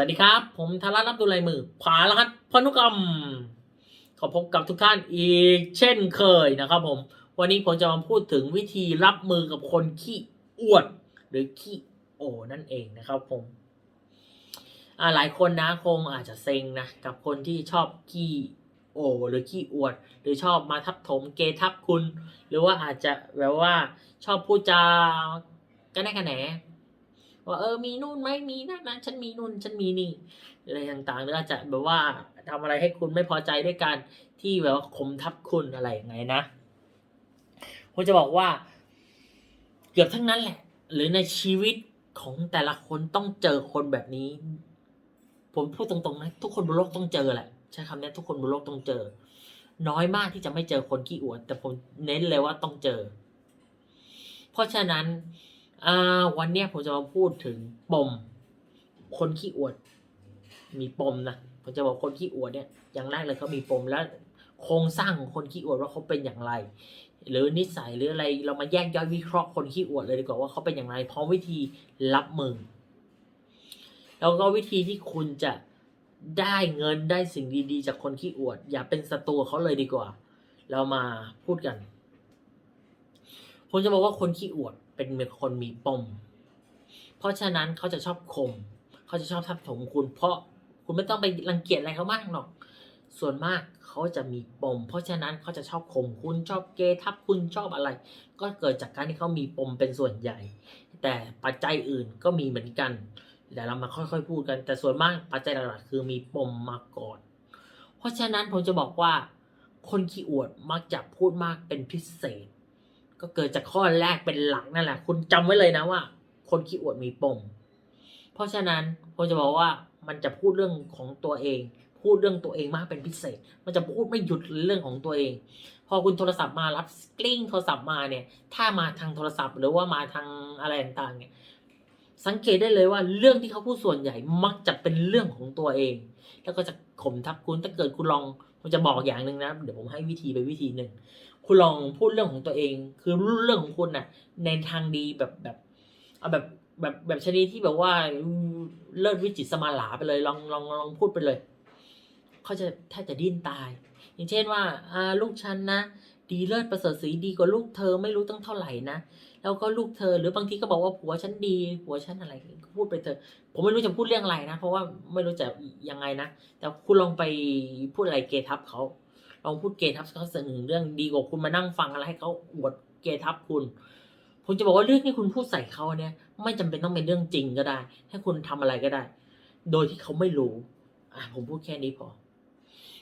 สวัสดีครับ ผมธารารับดูลายมือผาละครับพนุกรรม ขอพบกับทุกท่านอีกเช่นเคยนะครับผม วันนี้ผมจะมาพูดถึงวิธีรับมือกับคนขี้อวด หรือขี้โอนั่นเองนะครับผมหลายคนนะคงอาจจะเซ็งนะกับคนที่ชอบขี้โอหรือขี้อวด หรือชอบมาทับถมเกทับคุณ หรือว่าอาจจะแบบว่าชอบพูดจากระแนกกระแหน ว่าเออมีนู่นไหมมีนั่นนะฉันมีนู่นฉันมีนี่อะไรต่างๆหรืออาจจะแบบว่าทำอะไรให้คุณไม่พอใจด้วยการที่แบบว่าข่มทับคุณอะไรอย่างไงนะผมจะบอกว่า เกือบทั้งนั้นแหละ หรือในชีวิตของแต่ละคนต้องเจอคนแบบนี้ ผมพูดตรงๆนะทุกคนบนโลกต้องเจอแหละใช้คำนี้ทุกคนบนโลกต้องเจอ น้อยมากที่จะไม่เจอคนขี้อวด แต่ผมเน้นเลยว่าต้องเจอ เพราะฉะนั้น อ่าวันเนี้ยผมจะมาพูดถึงปม คนขี้อวด มีปมนะผมจะบอกคนขี้อวดเนี่ยอย่างแรกเลยเขามีปมแล้วโครงสร้างของคนขี้อวดว่าเขาเป็นอย่างไร หรือนิสัยหรืออะไรเรามาแยกย่อยวิเคราะห์คนขี้อวดเลยดีกว่าว่าเขาเป็นอย่างไรพร้อมวิธีรับมือแล้วก็วิธีที่คุณจะได้เงินได้สิ่งดี ๆ จากคนขี้อวด อย่าเป็นศัตรูเขาเลยดีกว่า เรามาพูดกันผมจะบอกว่าคนขี้อวด เป็นคนมีปม เพราะฉะนั้นเขาจะชอบคม เขาจะชอบทับถมคุณ เพราะคุณไม่ต้องไปรังเกียจอะไรเขามากหรอก ส่วนมากเขาจะมีปม เพราะฉะนั้นเขาจะชอบข่มคุณชอบเกทับคุณชอบอะไร ก็เกิดจากการที่เขามีปมเป็นส่วนใหญ่ แต่ปัจจัยอื่นก็มีเหมือนกันเดี๋ยวเรามาค่อยๆพูดกัน แต่ส่วนมากปัจจัยหลักๆคือมีปมมาก่อน เพราะฉะนั้นผมจะบอกว่า คนขี้อวดมักจะพูดมากเป็นพิเศษ ก็เกิดจากข้อแรกเป็นหลักนั่นแหละ คุณจำไว้เลยนะว่า คนขี้อวดมีปม เพราะฉะนั้นผมจะบอกว่ามันจะพูดเรื่องของตัวเอง พูดเรื่องตัวเองมากเป็นพิเศษ มันจะพูดไม่หยุดเรื่องของตัวเอง พอคุณโทรศัพท์มารับกลิ้งโทรศัพท์มาเนี่ย ถ้ามาทางโทรศัพท์หรือว่ามาทางอะไรต่างๆเนี่ยสังเกตได้เลยว่าเรื่องที่เขาพูดส่วนใหญ่มักจะเป็นเรื่องของตัวเอง แล้วก็จะข่มทับคุณถ้าเกิดคุณลองผมจะบอกอย่างหนึ่งนะ เดี๋ยวผมให้วิธีไปวิธีหนึ่ง คุณลองพูดเรื่องของตัวเอง คือเรื่องของคุณน่ะ ในทางดีแบบแบบเอาแบบแบบแบบชนิดที่แบบว่าเลิศวิจิตสมาลาไปเลย ลองลองลองพูดไปเลย เขาจะแทบจะดิ้นตาย อย่างเช่นว่าอ่าลูกฉันนะดีเลิศประเสริฐสีดีกว่าลูกเธอไม่รู้ตั้งเท่าไหร่นะแล้วก็ลูกเธอ หรือบางทีก็บอกว่าผัวฉันดีผัวฉันอะไรก็พูดไปเถอะผมไม่รู้จะพูดเรื่องอะไรนะ เพราะว่าไม่รู้จะยังไงนะ แต่คุณลองไปพูดอะไรเกทับเขา ลองพูดเกทับเขาเสนอเรื่องดีกว่าคุณมานั่งฟังอะไรให้เขาอวดเกทับคุณผมจะบอกว่าเรื่องที่คุณพูดใส่เขาเนี่ย ไม่จำเป็นต้องเป็นเรื่องจริงก็ได้ให้คุณทำอะไรก็ได้ โดยที่เขาไม่รู้อะผมพูดแค่นี้พอ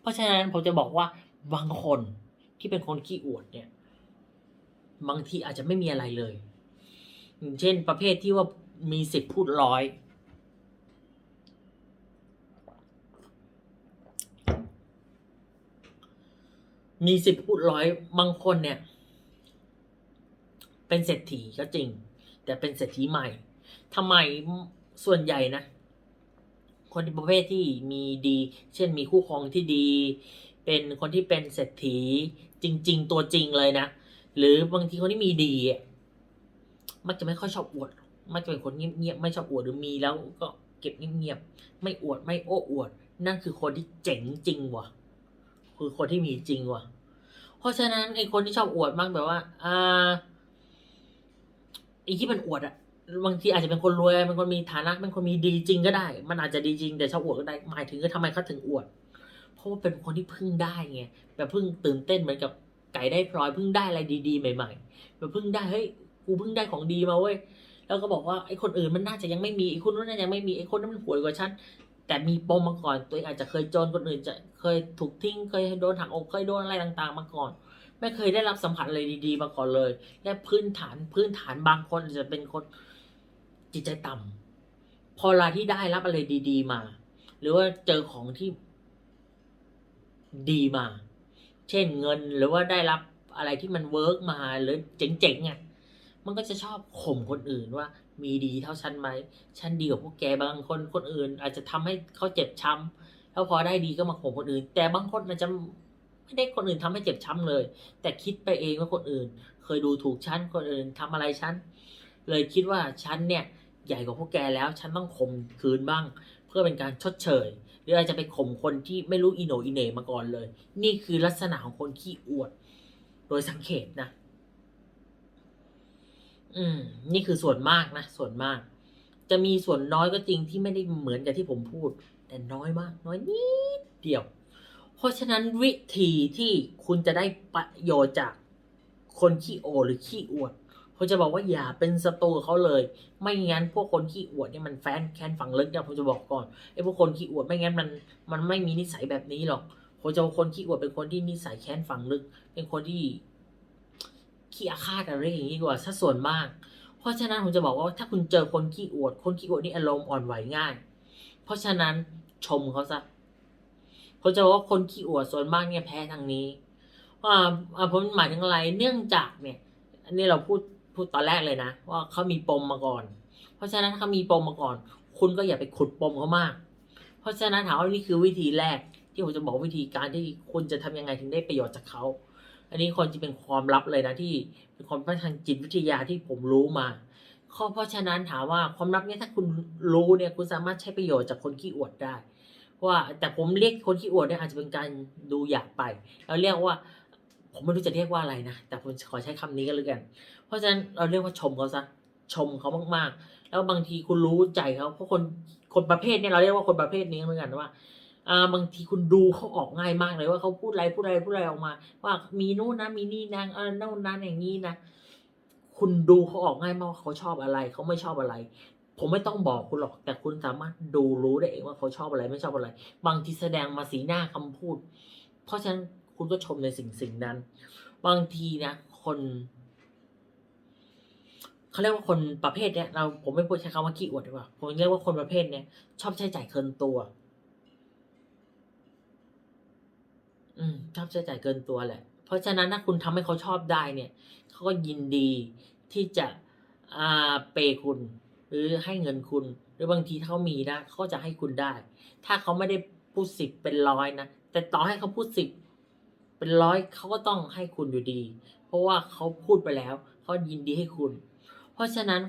เพราะฉะนั้นผมจะบอกว่าบางคนที่เป็นคนขี้อวดเนี่ย บางทีอาจจะไม่มีอะไรเลย เช่นประเภทที่ว่ามีสิทธิ์พูดร้อย มีสิทธิ์พูดร้อยบางคนเนี่ย เป็นเศรษฐีก็จริง แต่เป็นเศรษฐีใหม่ทำไมส่วนใหญ่นะ คนประเภทที่มีดี เช่นมีคู่ครองที่ดี เป็นคนที่เป็นเศรษฐีจริง ๆ ตัวจริงเลยนะ หรือบางทีคนที่มีดี มักจะไม่ค่อยชอบอวด มักจะเป็นคนเงียบๆไม่ชอบอวดหรือมีแล้วก็เก็บเงียบๆไม่อวดไม่โอ้อวด นั่นคือคนที่เจ๋งจริงว่ะ คือคนที่มีจริงว่ะ เพราะฉะนั้นไอ้คนที่ชอบอวดมากแบบว่า อ่าไอ้ที่มันอวดอะบางทีอาจจะเป็นคนรวยเป็นคนมีฐานะเป็นคนมีดีจริงก็ได้ มันอาจจะดีจริงแต่ชอบอวดก็ได้หมายถึงก็ทำไมเขาถึงอวด เพราะว่าเป็นคนที่พึ่งได้ไงแบบพึ่งตื่นเต้นเหมือนกับไก่ได้พลอยพึ่งได้อะไรดีๆ ใหม่ๆแบบพึ่งได้เฮ้ยกูพึ่งได้ของดีมาเว้ยแล้วก็บอกว่าไอ้คนอื่นมันน่าจะยังไม่มีไอ้คนนู้นน่าจะยังไม่มีไอ้คนนั้นมันห่วยกว่าฉัน แต่มีปมมาก่อน ตัวเองอาจจะเคยจนคนอื่นจะเคยถูกทิ้งเคยโดนหักอกเคยโดนอะไรต่างๆ มาก่อน ไม่เคยได้รับสัมผัสอะไรดีๆ มาก่อนเลย และพื้นฐานพื้นฐานบางคนจะเป็นคนจิตใจต่ำพอเวลาที่ได้รับอะไรดี ๆ มา หรือว่าเจอของที่ดีมา เช่นเงินหรือว่าได้รับอะไรที่มันเวิร์กมาหรือเจ๋งๆอะมันก็จะชอบข่มคนอื่นว่า มีดีเท่าฉันไหมฉันดีกว่าพวกแกบางคนคนอื่น อาจจะทำให้เขาเจ็บช้ำแล้วพอได้ดีก็มาข่มคนอื่น แต่บางคนอาจจะไม่ได้คนอื่นทำให้เจ็บช้ำเลย แต่คิดไปเองว่าคนอื่น เคยดูถูกฉันคนอื่นทำอะไรฉันเลยคิดว่าฉันเนี่ยใหญ่กว่าพวกแกแล้ว ฉันต้องข่มคืนบ้าง เพื่อเป็นการชดเชยหรืออาจจะไปข่มคนที่ไม่รู้อีโหนอีเหนมาก่อนเลย นี่คือลักษณะของคนขี้อวด โดยสังเกตนะ อืม นี่คือส่วนมากนะ ส่วนมาก จะมีส่วนน้อยก็จริงที่ไม่ได้เหมือนกับที่ผมพูด แต่น้อยมาก น้อยนิดเดียว เพราะฉะนั้นวิธีที่คุณจะได้ประโยชน์จากคนขี้โอหรือขี้อวดผมจะบอกว่าอย่าเป็นศัตรูกับเขาเลย ไม่งั้นพวกคนขี้อวดเนี่ยมันแฟนแค้นฝังลึกเนี่ยผมจะบอกก่อนไอ้พวกคนขี้อวดไม่งั้นมันมันไม่มีนิสัยแบบนี้หรอกผมจะบอกคนขี้อวดเป็นคนที่นิสัยแค้นฝังลึก เป็นคนที่ ขี้อาฆาตอะไรอย่างนี้กว่าซะส่วนมาก เพราะฉะนั้นผมจะบอกว่าถ้าคุณเจอคนขี้อวด คนขี้อวดนี่อารมณ์อ่อนไหวง่าย เพราะฉะนั้นชมเขาซะผมจะบอกว่าคนขี้อวดส่วนมากเนี่ยแพ้ทางนี้ว่าผมหมายถึงอะไรเนื่องจากเนี่ย อันนี้เราพูดพูดตอนแรกเลยนะ ว่าเขามีปมมาก่อน เพราะฉะนั้นถ้าเขามีปมมาก่อน คุณก็อย่าไปขุดปมเขามาก เพราะฉะนั้นถามว่านี่คือวิธีแรก ที่ผมจะบอกวิธีการที่คุณจะทำยังไงถึงได้ประโยชน์จากเขา อันนี้คนจะเป็นความลับเลยนะที่เป็นความทางจิตวิทยาที่ผมรู้มาข้อเพราะฉะนั้นถามว่าความลับเนี้ยถ้าคุณรู้เนี่ยคุณสามารถใช้ประโยชน์จากคนขี้อวดได้ ว่าแต่ผมเรียกคนขี้อวดเนี่ยอาจจะเป็นการดูอยากไปเราเรียกว่า ผมไม่รู้จะเรียกว่าอะไรนะแต่ผมขอใช้คำนี้ก็แล้วกัน เพราะฉะนั้นเราเรียกว่าชมเขาซะชมเขามากๆ แล้วบางทีคุณรู้ใจเขาเพราะคนคนประเภทเนี่ยเราเรียกว่าคนประเภทนี้เหมือนกันว่า บางทีคุณดูเขาออกง่ายมากเลยว่าเขาพูดอะไรพูดอะไรพูดอะไรออกมา ว่ามีนู่นนะมีนี่นะเออโน่นนั่นอย่างนี้นะคุณดูเขาออกง่ายมากว่าเขาชอบอะไรเขาไม่ชอบอะไร ผมไม่ต้องบอกคุณหรอก แต่คุณสามารถดูรู้ได้เองว่าเขาชอบอะไรไม่ชอบอะไร บางทีแสดงมาสีหน้าคำพูด เพราะฉะนั้นคุณก็ชมในสิ่งสิ่งนั้น บางทีนะคนเขาเรียกว่าคนประเภทเนี้ยเราผมไม่พูดใช้คำว่าขี้อวดดีกว่าผมเรียกว่าคนประเภทเนี้ยชอบใช้จ่ายเกินตัว อืม ชอบใช้จ่ายเกินตัวแหละ เพราะฉะนั้นถ้าคุณทำให้เขาชอบได้เนี่ยเขาก็ยินดีที่จะอ่าเปย์คุณ หรือให้เงินคุณ หรือบางทีถ้าเขามีนะเขาจะให้คุณได้ ถ้าเขาไม่ได้พูดสิบเป็นร้อยนะแต่ต่อให้เขาพูดสิบเป็นร้อยเขาก็ต้องให้คุณอยู่ดี เพราะว่าเขาพูดไปแล้วเขายินดีให้คุณ เพราะฉะนั้น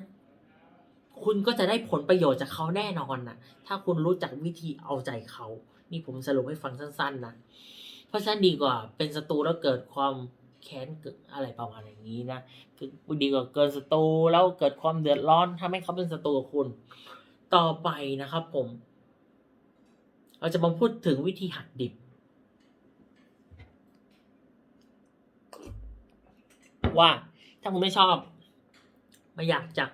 คุณก็จะได้ผลประโยชน์จากเขาแน่นอนนะถ้าคุณรู้จักวิธีเอาใจเขา นี่ผมสรุปให้ฟังสั้น ๆ นะ เพราะฉะนั้นดีกว่าเป็นศัตรูแล้วเกิดความแค้นเกิดอะไรประมาณอย่างนี้นะคือดีกว่าเกิดศัตรูแล้วเกิดความเดือดร้อนทำให้เขาเป็นศัตรูกับคุณ ต่อไปนะครับผม เราจะมาพูดถึงวิธีหักดิบ ว่าถ้าคุณไม่ชอบ ไม่อยากจะ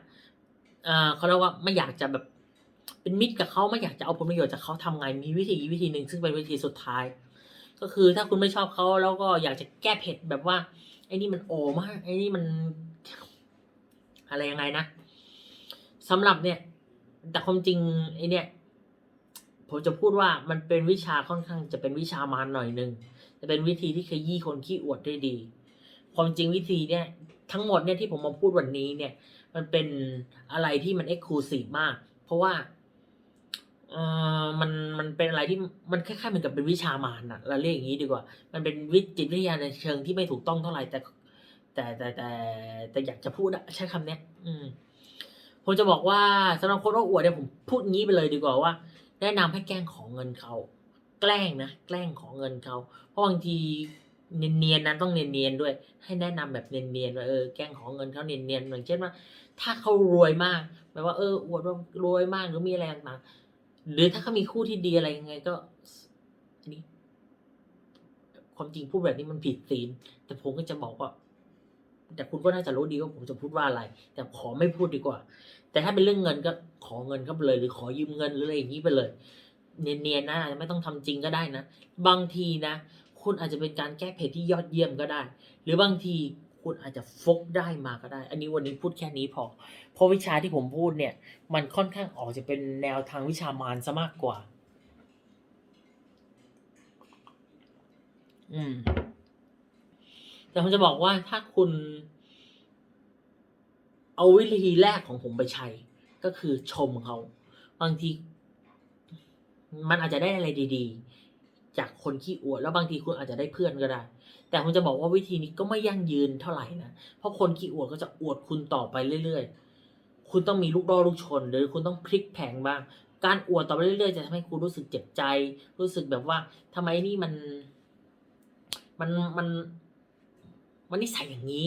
เอ่อเขาเรียกว่าไม่อยากจะแบบเป็นมิตรกับเขาไม่อยากจะเอาผลประโยชน์จากเขาทำไงมีวิธีวิธีหนึ่งซึ่งเป็นวิธีสุดท้าย ก็คือถ้าคุณไม่ชอบเขาแล้วก็อยากจะแก้เผ็ดแบบว่า ไอ้นี่มันโอมากไอ้นี่มัน อะไรยังไงนะสำหรับเนี่ย แต่ความจริงไอ้เนี่ยผมจะพูดว่ามันเป็นวิชาค่อนข้างจะเป็นวิชามารหน่อยหนึ่งจะเป็นวิธีที่ขยี้คนขี้อวดได้ดี ความจริงวิธีเนี่ย ทั้งหมดเนี่ยที่ผมมาพูดวันนี้เนี่ย มันเป็นอะไรที่มันเอ็กซ์คลูซีฟมาก เพราะว่า เออมันมันเป็นอะไรที่มันคล้ายๆเหมือนกับเป็นวิชามารน่ะเราเรียกอย่างนี้ดีกว่า มันเป็นวิจิตวิทยาในเชิงที่ไม่ถูกต้องเท่าไหร่แต่ แต่แต่แต่แต่อยากจะพูดอะใช้คำเนี้ย อืมผมจะบอกว่าสำหรับคนอวดเนี่ยผมพูดงี้ไปเลยดีกว่าว่า แนะนำให้แกล้งของเงินเขาแกล้งนะแกล้งของเงินเขาเพราะบางทีเนียนๆนั้นต้องเนียนๆด้วย ให้แนะนำแบบเนียนๆว่าเออแกล้งของเงินเขาเนียนๆอย่างเช่นว่า ถ้าเขารวยมากแปลว่าเอออวดว่ารวยมากหรือมีอะไรต่างๆ หรือถ้าเขามีคู่ที่ดีอะไรยังไงก็อันนี้ ความจริงพูดแบบนี้มันผิดศีลแต่ผมก็จะบอกว่า แต่คุณก็น่าจะรู้ดีว่าผมจะพูดว่าอะไร แต่ขอไม่พูดดีกว่า แต่ถ้าเป็นเรื่องเงินก็ขอเงินก็ไปเลย หรือขอยืมเงินหรืออะไรอย่างนี้ไปเลย เนียนๆนะไม่ต้องทำจริงก็ได้นะ บางทีนะ คุณอาจจะเป็นการแก้เผ็ดที่ยอดเยี่ยมก็ได้ หรือบางที คุณอาจจะฟกได้มาก็ได้ อันนี้วันนี้พูดแค่นี้พอ เพราะวิชาที่ผมพูดเนี่ย มันค่อนข้างออกจะเป็นแนวทางวิชามารซะมากกว่า อืม แต่ผมจะบอกว่าถ้าคุณ เอาวิธีแรกของผมไปใช้ ก็คือชมเขา บางที มันอาจจะได้อะไรดี ๆ จากคนขี้อวด แล้วบางทีคุณอาจจะได้เพื่อนก็ได้ แต่ผมจะบอกว่าวิธีนี้ก็ไม่ยั่งยืนเท่าไหร่นะเพราะคนขี้อวดก็จะอวดคุณต่อไปเรื่อย ๆ คุณต้องมีลูกล่อลูกชน หรือคุณต้องพลิกแผงบ้าง การอวดต่อไปเรื่อยๆจะทำให้คุณรู้สึกเจ็บใจ รู้สึกแบบว่าทำไมนี่มัน มันมันมันนิสัยอย่างนี้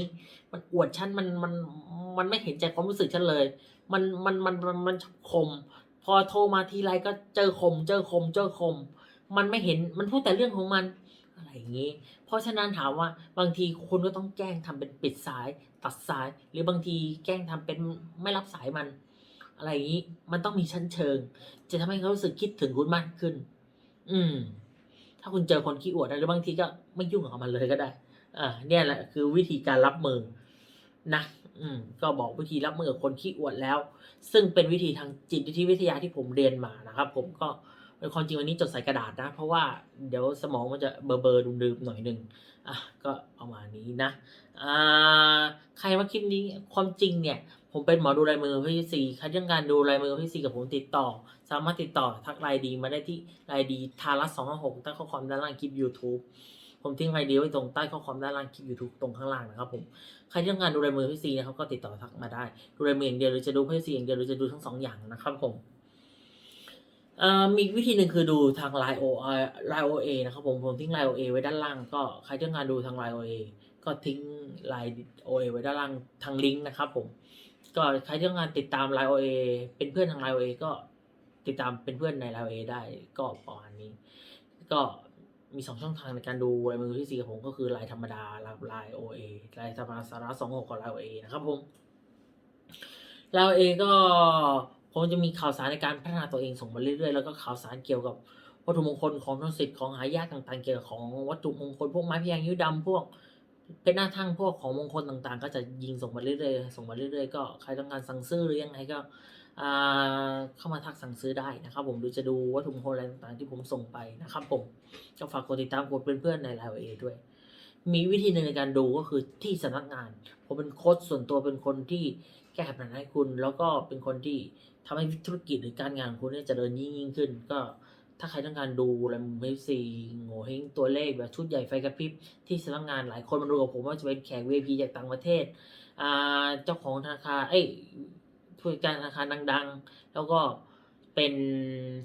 มันอวดฉัน มัน มัน มันไม่เห็นใจความรู้สึกฉันเลย มัน มัน มัน มันมันคม พอโทรมาทีไรก็เจอคม เจอคม เจอคม มันไม่เห็นมันพูดแต่เรื่องของมันอะไรอย่างนี้ เพราะฉะนั้นถามว่าบางทีคุณก็ต้องแกล้งทำเป็นปิดสายตัดสาย หรือบางทีแกล้งทำเป็นไม่รับสายมัน อะไรอย่างนี้ มันต้องมีชั้นเชิง จะทำให้เขารู้สึกคิดถึงคุณมากขึ้น อืม ถ้าคุณเจอคนขี้อวดนะหรือบางทีก็ไม่ยุ่งกับมันเลยก็ได้อ่าเนี่ยแหละคือวิธีการรับมือนะอืมก็บอกวิธีรับมือกับคนขี้อวดแล้ว ซึ่งเป็นวิธีทางจิตวิทยาที่ผมเรียนมานะครับ ผมก็ ความจริงวันนี้จดใส่กระดาษนะ เพราะว่าเดี๋ยวสมองมันจะเบอร์เบอร์ดืมๆหน่อยหนึ่งอะก็ประมาณนี้นะอ่าใครมาคลิปนี้ความจริงเนี่ย ผมเป็นหมอดูลายมือพี่ซีใครต้องการดูลายมือพี่ซีกับผมติดต่อ สามารถติดต่อทักไลน์ดีมาได้ที่ไลน์ดีทารัสสองห้าหกใต้ข้อความด้านล่างคลิป YouTube ผมทิ้งไลน์ดีไว้ตรงใต้ข้อความด้านล่างคลิป YouTube ตรงข้างล่างนะครับผมใครที่ต้องการดูลายมือพี่ซีนะครับก็ติดต่อทักมาได้ ดูลายมืออย่างเดียวหรือจะดูพี่ซีอย่างเดียวหรือจะดูทั้งสองอย่างนะครับผม เอ่อมีวิธีหนึ่งคือดูทางไลโอไลน์โอเอนะครับผมผมทิ้งไลโอเอไว้ด้านล่าง ก็ใครต้องการดูทางไลโอเอก็ทิ้งไลโอเอไว้ด้านล่างทางลิงก์นะครับผมก็ใครที่ต้องการติดตามไลโอเอเป็นเพื่อนทางไลโอเอก็ติดตามเป็นเพื่อนในไลโอเอได้ก็ประมาณนี้ ก็มีสองช่องทางในการดูลายมือที่สี่กับผมก็คือไลธรรมดาละไลโอเอไลธรรมดาสาระสองหกกับไลโอเอนะครับผมไลโอเอก็ ผมจะมีข่าวสารในการพัฒนาตัวเองส่งมาเรื่อยๆ แล้วก็ข่าวสารเกี่ยวกับวัตถุมงคลของทศสิทธิ์ของหายากต่างๆ เกี่ยวกับของวัตถุมงคลพวกไม้พยางค์ยิ้วดำพวกเป็นหน้าทั้งพวกของมงคลต่างๆ ก็จะยิงส่งมาเรื่อยๆ ส่งมาเรื่อยๆ ก็ใครต้องการสั่งซื้อหรือยังไงก็เข้ามาทักสั่งซื้อได้นะครับ ผมหรือจะดูวัตถุมงคลอะไรต่างๆ ที่ผมส่งไปนะครับ ผมก็ฝากกดติดตามกดเป็นเพื่อนในไลน์เอด้วย มีวิธีหนึ่งในการดูก็คือที่สำนักงาน ผมเป็นโค้ชส่วนตัวเป็นคนที่ ก้ปัญหาให้คุณ แล้วก็เป็นคนที่ทำให้ธุรกิจหรือการงานของคุณเนี่ยจเจริญยิ่งยิ่งขึ้น ก็ถ้าใครต้องการดูแลมเมซีโง่เฮงตัวเลขแบบชุดใหญ่ไฟกระพริบที่สำนักงานหลายคนมาดูกับผมว่าจะเป็นแขก VIP จากต่างประเทศอ่าเจ้าของธนาคารเอ้ยผู้จัดการธนาคารดัง ๆ แล้วก็เป็น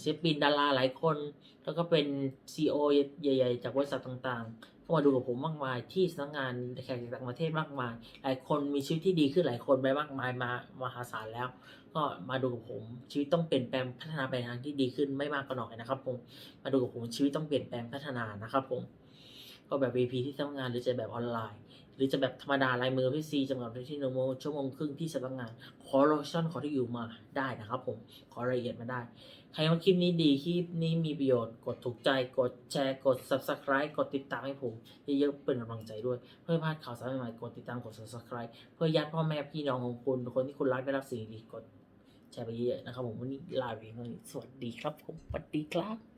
ศิลปินดาราหลายคน แล้วก็เป็น CEO ใหญ่ ๆ จากบริษัทต่างๆ ก็มาดูกับผมมากมาย ที่สำนักงานแขกจากต่างประเทศมากมาย หลายคนมีชีวิตที่ดีขึ้นหลายคนไปมากมายมามหาศาลแล้ว ก็มาดูกับผม ชีวิตต้องเปลี่ยนแปลงพัฒนาไปทางที่ดีขึ้นไม่มากก็น้อยนะครับ ผม มาดูกับผมชีวิตต้องเปลี่ยนแปลงพัฒนานะครับ ผม ก็แบบ VP ที่ทำงานหรือจะแบบออนไลน์ หรือจะแบบธรรมดาลายมือพี่ซีจำกัดที่หนึ่งโมชั่วโมงครึ่งที่สำนักงาน ขอโลชั่นขอที่อยู่มาได้นะครับผม ขอรายละเอียดมาได้ ใครว่าคลิปนี้ดี คลิปนี้มีประโยชน์ กดถูกใจ กดแชร์ กด subscribe กดติดตามให้ผม เยอะๆเป็นกำลังใจด้วย เพื่อพลาดข่าวสารใหม่ๆ กดติดตาม กด subscribe เพื่อญาติพ่อแม่พี่น้องของคุณ คนที่คุณรักได้รับสิ่งดี กดแชร์ไปเยอะๆนะครับผม วันนี้ลาไปเท่านี้สวัสดีครับผมสวัสดีครับ